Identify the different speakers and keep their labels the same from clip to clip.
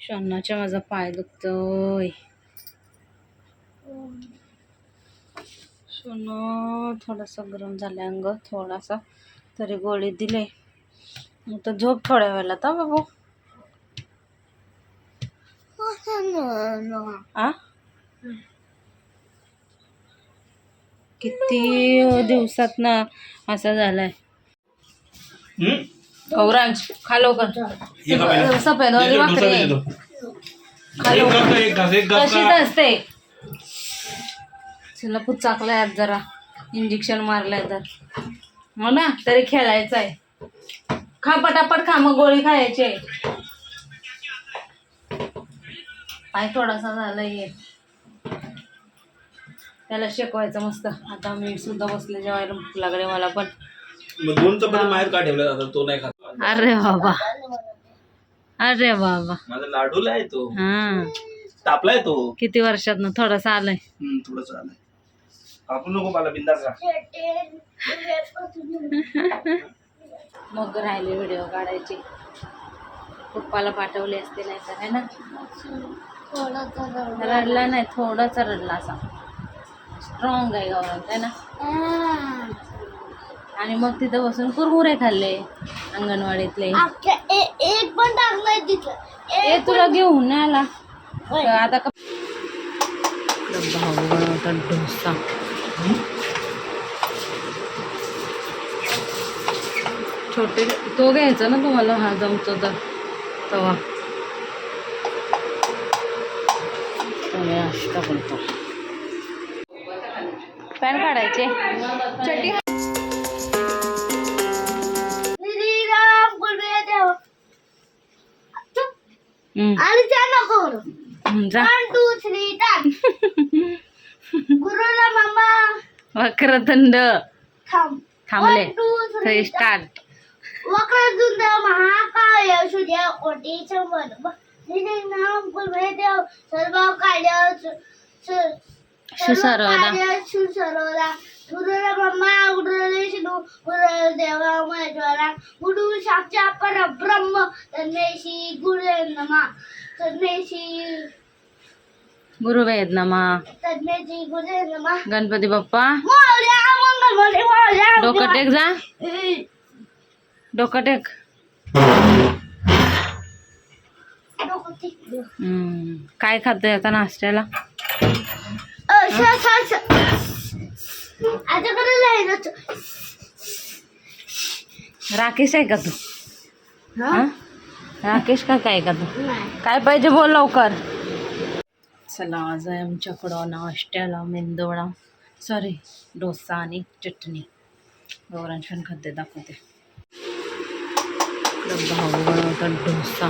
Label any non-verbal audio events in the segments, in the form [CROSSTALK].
Speaker 1: शोनाच्या माझा पाय दुखतोय. सोनं थोडासा गरम झालं अंग. थोडासा तरी गोळी दिले. तर झोप थोड्या वेळेला आता बाबू? आ? किती दिवसात ना असा झालाय. औरांज खा लवकर सफेद वाली भाकरी आहे. खा लवकर. तशीच असते. तिला पुचाकलाय आज जरा. इंजेक्शन मारलंय तर. हो ना तरी खेळायचं आहे. खा पटापट खा मग गोळी खायची आहे. पाय थोडासा झालाय त्याला शेकवायचं मस्त. आता मी सुद्धा बसले जेवायला भूक लागले मला पण.
Speaker 2: मग दोन चपाती बाहेर का ठेवल्या जातात तो नाही खात.
Speaker 1: अरे बाबा. अरे बाबा.
Speaker 2: माझा लाडूला आहे तो.
Speaker 1: हा.
Speaker 2: तापलाय तो.
Speaker 1: किती वर्षात ना थोडासा आलाय.
Speaker 2: हम्म, थोडंसं आलंय. कापू नको मला बिंदास राहा
Speaker 1: मग राहिले व्हिडिओ काढायचे. पप्पाला पाठवले असते नाही तर है ना? रडला नाही थोडासा रडला असा. स्ट्रॉंग आहे गौरव है ना? आणि मग तिथं बसून कुरमुरे खाल्ले अंगणवाडीतले.
Speaker 3: एक पण टाकलाय तिथं.
Speaker 1: ए तुला घेऊन नाही आला. आता का भाऊ बनवतात डोसा छोटे तो घ्यायचा ना तुम्हाला हा जमतो तर तवा पॅन काढायचे.
Speaker 3: श्रीराम आणि त्या नको म्हणू.
Speaker 1: हम्म, जा.
Speaker 3: वन टू थ्री टाक गुरुला मामा.
Speaker 1: वक्रतुंड
Speaker 3: थांब.
Speaker 1: थांबले.
Speaker 3: One, two, three,
Speaker 1: three start
Speaker 3: Vakratunda महाकाय सूर्य कोटी संबंध श्रीराम गुरुदेव सर्व कार्य सु- सु-
Speaker 1: सुसर्वदा
Speaker 3: सुसर्वदा गुरुदेव महेश्वरा गुरु साक्षात परब्रह्म तन्मेशी गुरुवे नमा तन्मेशी
Speaker 1: गुरुवेद नमा
Speaker 3: तन्मेशी गुरुवे नमा
Speaker 1: गणपती बाप्पा
Speaker 3: मोरया मंगलमोरे मोरया
Speaker 1: डोकं टेक जा डोकं टेक. हम्म, काय खातोय आता नाश्त्याला
Speaker 3: अ, श- श- श- आजकडे लाईनच.
Speaker 1: राकेश आहे का तू? हा? राकेश का काय का तू. काय पाहिजे बोल लवकर. चला आज आहे आमच्याकडं नाश्त्याला मेंदोळा सॉरी डोसा आणि चटणी. गौरांश पण खाते दाखवते. इकडं भाऊ बनवतात डोसा.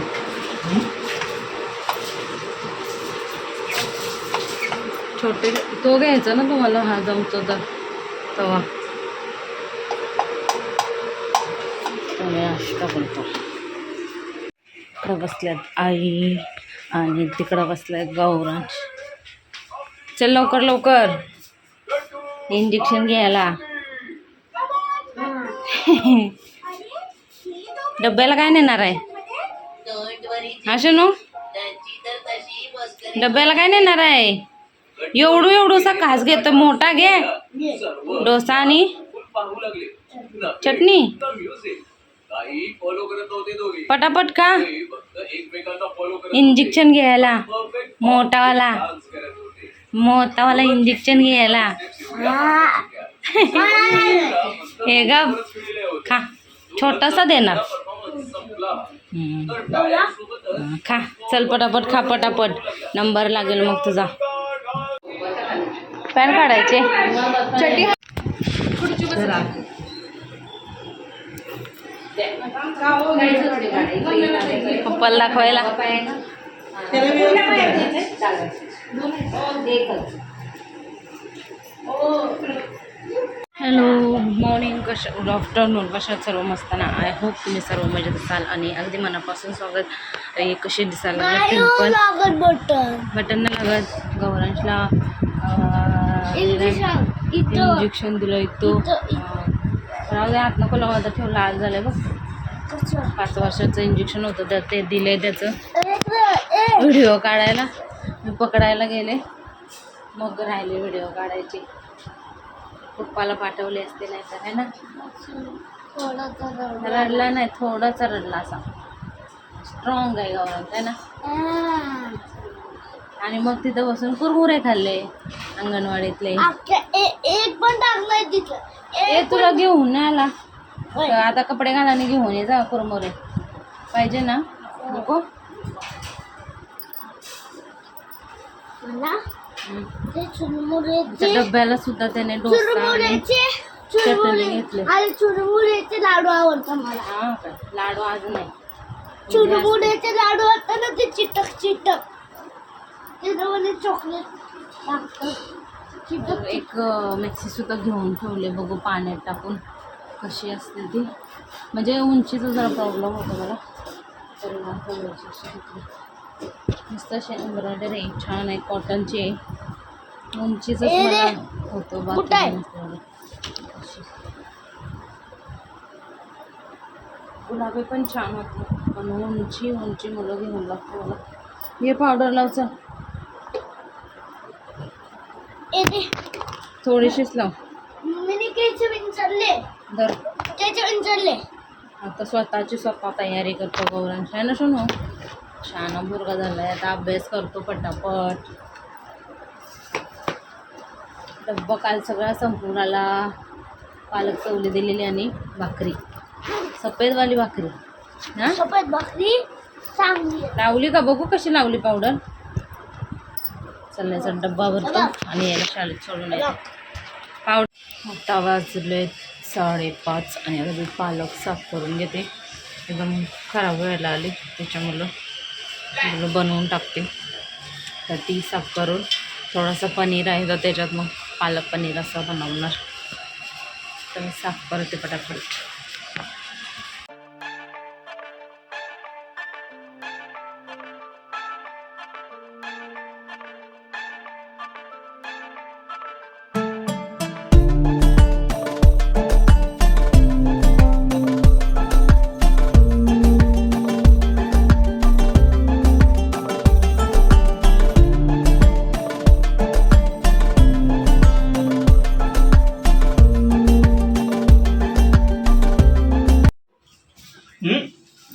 Speaker 1: छोटे तो घ्यायचा ना तुम्हाला हा जमतो तर. तवा तुम्ही नाश्ता इकडं बसल्यात आई आणि तिकडं बसल्यात गौरांश. चल लवकर लवकर. इंजेक्शन घ्यायला. [LAUGHS] डब्याला काय नेणार आहे? हा शनू? डब्याला काय नेणार आहे? एवढू एवढूसा घास घेतो मोठा घे. डोसा आणि चटणी? पटापट का? इंजेक्शन घ्यायला. मोठावाला. मोठावाला इंजेक्शन घ्यायला. हे ग खा. छोटासा देणार. खा. चल पटापट खा पटापट. नंबर लागेल मग तुझा. पॅन काढायचे. पप्पाला दाखवायला. हॅलो गुड मॉर्निंग कशा गुड आफ्टरनून कशा सर्व मस्ताना आय होप तुम्ही सर्व मजेत असाल आणि अगदी मनापासून स्वागत. हे कसे दिसायला
Speaker 3: लागत बटन
Speaker 1: बटन नाही लागत. गौरांशला इंजेक्शन. दिलं इतो
Speaker 3: इथं-
Speaker 1: राहू दे हात नको लावा आता ठेवलं आज झालंय बघ. पाच वर्षाचं इंजेक्शन होतं तर ते दिलंय त्याचं. व्हिडिओ काढायला. मी पकडायला गेले. मग राहिले व्हिडिओ काढायचे. पप्पाला पाठवले असते नाही तर आहे ना
Speaker 3: रडला.
Speaker 1: नाही थोडासा रडला असा. स्ट्रॉंग आहे गौरव आहे ना. आणि मग तिथं बसून कुरमुरे खाल्ले अंगणवाडीतले.
Speaker 3: एक पण टाकलाय तिथं.
Speaker 1: ए तुला घेऊन नाही आला. आता कपडे घालाने घेऊन ये जा कुरमुरे. पाहिजे ना? नको? डब्याला सुद्धा त्याने चटणी घेतली.
Speaker 3: लाडू आवडतात मला.
Speaker 1: हा लाडू आज नाही.
Speaker 3: चुरमुऱ्याचे लाडू असतात ना ते चिटक चिटक. चॉकलेट
Speaker 1: एक मिक्सी सुद्धा घेऊन ठेवले. बघू पाण्यात टाकून कशी असते ती. म्हणजे उंचीचा जरा प्रॉब्लेम होतो मला तर. मस्त अशी एम्ब्रॉयडरी छान आहे. कॉटनची आहे. उंचीच होतो बाकी
Speaker 3: आहे?
Speaker 1: गुलाबी पण छान होते पण उंची उंची मुलं घेऊन लागतो मला हे पावडर लावचं
Speaker 3: ए रे
Speaker 1: थोडीशीच लाव. धर आता स्वतःची स्वतः तयारी करतो गौरांश. आहे ना शोनू छान मुलगा झालाय. आता अभ्यास करतो पटापट. डब्बा काल सगळा संपून आला. पालक चवली दिलेली आणि भाकरी. सफेदवाली भाकरी. हां?
Speaker 3: सफेद भाकरी चांगली आहे.
Speaker 1: लावली का? बघू कशी लावली पावडर चालण्याचा डब्बा भरतो. आणि याला शाळेत सोडून येतो. आता वाजले साडेपाच आणि आता मी पालक साफ करून घेते. एकदम खराब व्हायला आली त्याच्यामुळं. मुलं बनवून टाकते. तर ती साफ करून थोडासा पनीर आहे तर त्याच्यात मग पालक पनीर असं बनवणार. तर मी साफ करते पटापट.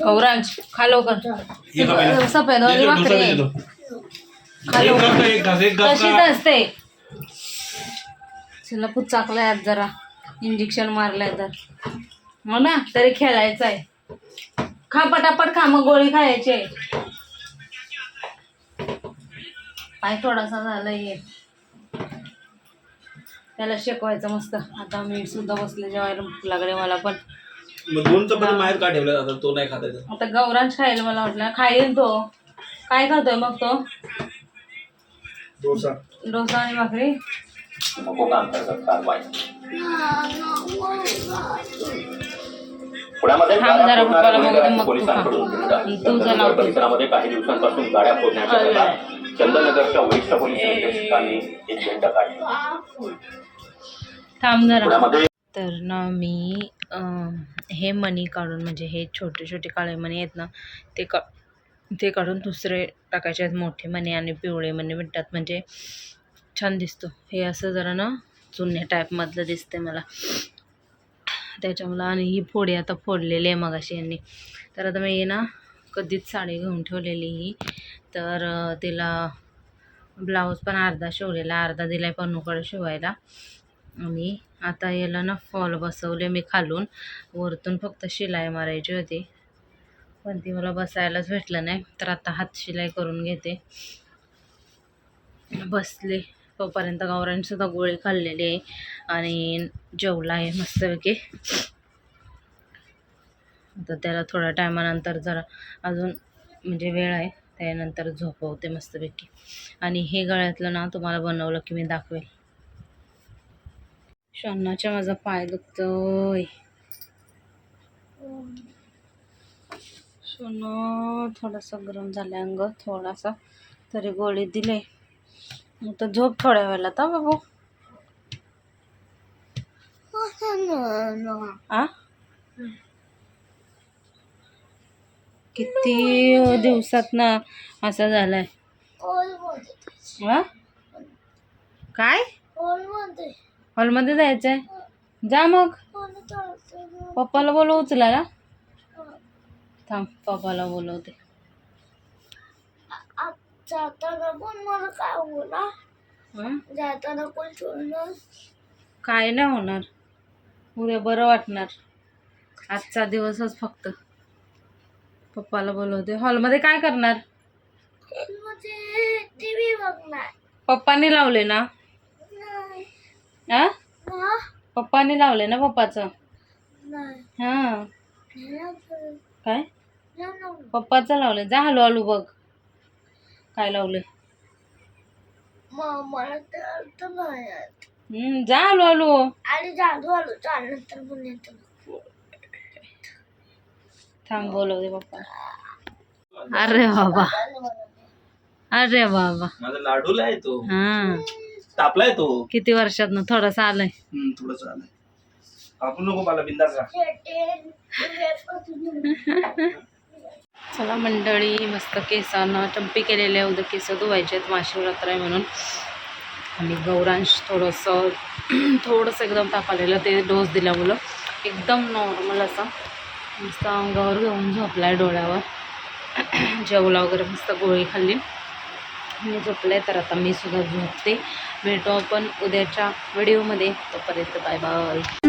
Speaker 1: गौरांश खा लवकर भाकरी
Speaker 2: डोसा
Speaker 1: आहे. खा लवकर. तशीच. असते. तिला पुचाकलाय आज जरा. इंजेक्शन मारलंय तर. हो ना तरी खेळायचं आहे खा पटापट खा मग गोळी खायची. आहे पाय थोडासा झालाय त्याला शेकवायचं मस्त. आता मी सुद्धा बसले जेवायला भूक लागले मला पण.
Speaker 2: मग दोन चपाती बाहेर का ठेवल्या जातात तो नाही खाता येत
Speaker 1: आता गौरांश खायला मला वाटलं. खाईल तो. काय खातोय मग तो?
Speaker 2: डोसा.
Speaker 1: डोसा आणि भाकरी?
Speaker 4: पुण्यामध्ये
Speaker 1: थांब जरा
Speaker 4: गाड्या
Speaker 1: पप्पाला बघू दे,
Speaker 4: फोडणाऱ्या
Speaker 1: मग तू
Speaker 4: पोलिसांकडून
Speaker 1: खा.
Speaker 4: गुन्हा.
Speaker 1: तू
Speaker 4: चंदननगर
Speaker 1: जनाव.
Speaker 4: परिसरामध्ये काही दिवसांपासून गाड्या फोडण्याच्या घटना चंदननगरच्या वरिष्ठ पोलीस निरीक्षकांनी एक झेंडा काढला.
Speaker 1: थांब जरा.
Speaker 4: पुण्यामध्ये
Speaker 1: तर ना मी हे मणी काढून म्हणजे हे छोटे छोटे काळे मणी आहेत ना ते का ते काढून दुसरे टाकायचे आहेत मोठे मणी आणि पिवळे मणी भेटतात म्हणजे छान दिसतो. हे असं जरा ना जुन्या टाईपमधलं दिसते मला. त्याच्यामुळं आणि ही फोडी आता फोडलेली आहे मगाशी यांनी. तर आता मी ना कधीच साडी घेऊन ठेवलेली ही. तर तिला ब्लाऊज पण अर्धा शिवलेला अर्धा दिला आहे पन्नूकडे शिवायला. आणि आता याला ना फॉल बसवले मी खालून. वरतून फक्त शिलाई मारायची होती. पण ती मला बसायलाच भेटलं नाही. तर आता हात शिलाई करून घेते. बसले. तोपर्यंत गौरांनीसुद्धा गोळी खाल्लेली आहे. आणि जेवला आहे मस्तपैकी. आता त्याला थोड्या टायमानंतर जरा अजून म्हणजे वेळ आहे. त्यानंतर झोपवते मस्तपैकी. आणि हे गळ्यातलं ना तुम्हाला बनवलं की मी दाखवेल. शोनाच्या माझा पाय दुखतोय. सोनं थोडंसं गरम झालं अंग. थोडासा तरी गोळी दिले. आता झोप थोड्या वेळेला आता बाबू? आ? किती दिवसात ना असा झालाय. हा काय?
Speaker 3: हॉलमध्ये
Speaker 1: हॉलमध्ये जायचंय. जा मग. पप्पाला बोलव उचलायला. थांब पप्पाला बोलवते.
Speaker 3: आ- जाताना पण मला काय होणार?
Speaker 1: हं?
Speaker 3: जाताना पण सोडणार?
Speaker 1: काय नाही होणार. उद्या बरं वाटणार. आजचा दिवसच फक्त. पप्पाला बोलवते. हॉलमध्ये काय करणार?
Speaker 3: मध्ये टीव्ही बघणार.
Speaker 1: पप्पाने लावले ना? हा?
Speaker 3: हा?
Speaker 1: पप्पाने लावले ना पप्पाचं.
Speaker 3: नाही.
Speaker 1: हा. काय. पप्पाचं लावले जा हलू हलू बघ. काय लावले जा हलू हलू
Speaker 3: आणि जादू आलो त्यानंतर पण येतो
Speaker 1: थांब बोलवते पप्पा. अरे बाबा. अरे बाबा.
Speaker 2: माझा लाडूला आहे तो.
Speaker 1: हा.
Speaker 2: तापलाय तो.
Speaker 1: किती वर्षात ना थोडासा आलाय.
Speaker 2: हम्म, थोडं आलाय. कापू नको मला बिंदास
Speaker 1: चला मंडळी मस्त केसांना चंपी केलेले उद्या केस धुवायचे आहेत. महाशिवरात्र आहे म्हणून. आणि गौरांश थोडंसं थोडंसं एकदम ताप आलेलं ते डोस दिल्यामुळं एकदम नॉर्मल असा. मस्त अंगावर घेऊन झोपला आहे डोळ्यावर. जेवला वगैरे मस्त गोळी खाल्ली. मी झोपले तर आता मी सुद्धा झोपते. भेटू आपण उद्याच्या व्हिडिओमध्ये तोपर्यंत बाय बाय